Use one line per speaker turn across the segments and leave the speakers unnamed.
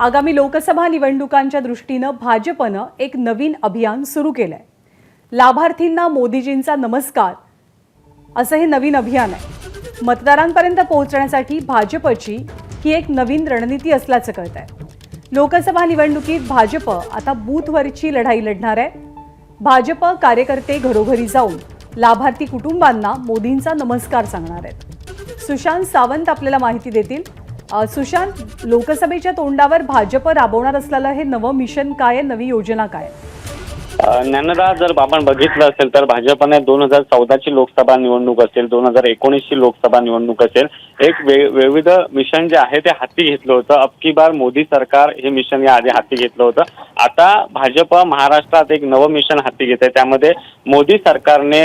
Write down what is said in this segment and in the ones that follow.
आगामी लोकसभा निवडणुकांच्या दृष्टीनं भाजपनं एक नवीन अभियान सुरू केलंय. लाभार्थींना मोदीजींचा नमस्कार. असं हे नवीन अभियान आहे. मतदारांपर्यंत पोहोचण्यासाठी भाजपची ही एक नवीन रणनीती असल्याचं कळत आहे लोकसभा निवडणुकीत भाजप आता बूथवरची लढाई लढणार आहे. भाजप कार्यकर्ते घरोघरी जाऊन लाभार्थी कुटुंबांना मोदींचा नमस्कार सांगणार आहेत. सुशांत सावंत आपल्याला माहिती देतील. सुशांत लोकसभेच्या तोंडावर भाजप राबवणार असलेलं हे नवं मिशन काय आहे? नवी योजना काय
ज्ञानदा जर आपण बघितलं असेल तर भाजपने दोन हजार चौदाची लोकसभा निवडणूक असेल दोन हजार एकोणीसची लोकसभा निवडणूक असेल एक वे विविध मिशन जे आहे ते हाती घेतलं होतं. अबकी बार मोदी सरकार हे मिशन या आधी हाती घेतलं होतं. आता भाजप महाराष्ट्रात एक नवं मिशन हाती घेत आहे त्यामध्ये मोदी सरकारने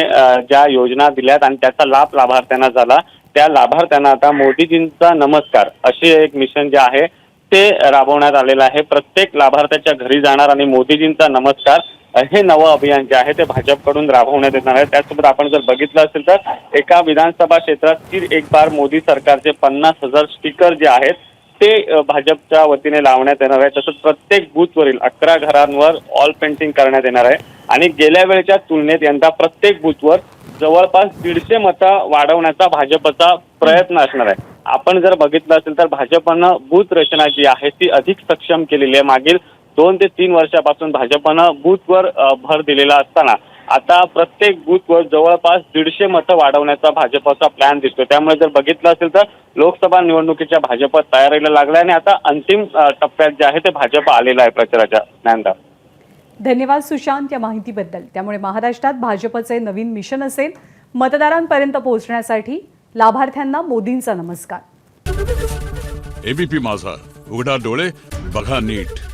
ज्या योजना दिल्यात आणि त्याचा लाभ लाभार्थ्यांना झाला त्या लाभार्थ्यांना आता मोदीजींचा नमस्कार असे एक मिशन जे आहे ते राबवण्यात आलेलं आहे. प्रत्येक लाभार्थ्याच्या घरी जाणार आणि मोदीजींचा नमस्कार हे नवं अभियान जे आहे ते भाजपकडून राबवण्यात येणार आहे. त्यासोबत आपण जर बघितलं असेल तर एका विधानसभा क्षेत्रात एक बार मोदी सरकारचे पन्नास हजार स्टिकर जे आहेत ते भाजपच्या वतीने लावण्यात येणार आहे. तसंच प्रत्येक बूथवरील अकरा घरांवर ऑल पेंटिंग करण्यात येणार आहे. आणि गेल्या वेळेच्या तुलनेत यंदा प्रत्येक बूथवर जवळपास दीडशे मतं वाढवण्याचा भाजपचा प्रयत्न असणार आहे. आपण जर बघितलं असेल तर भाजपनं बूथ रचना जी आहे ती अधिक सक्षम केलेली आहे. मागील दोन ते तीन वर्षापासून भाजपनं बूथवर भर दिलेला असताना आता प्रत्येक बूथवर जवळपास दीडशे मतं वाढवण्याचा भाजपचा प्लॅन दिसतो त्यामुळे जर बघितलं असेल तर लोकसभा निवडणुकीच्या भाजप तयारीला लागलाय आणि आता अंतिम टप्प्यात जे आहे ते भाजप आलेलं आहे प्रचाराच्या ज्ञानदा
धन्यवाद सुशांत या माहितीबद्दल. त्यामुळे महाराष्ट्रात भाजपचे नवीन मिशन असेल मतदारांपर्यंत पोहोचण्यासाठी लाभार्थ्यांना मोदींचा नमस्कार.
एबीपी माझा. उघडा डोळे बघा नीट.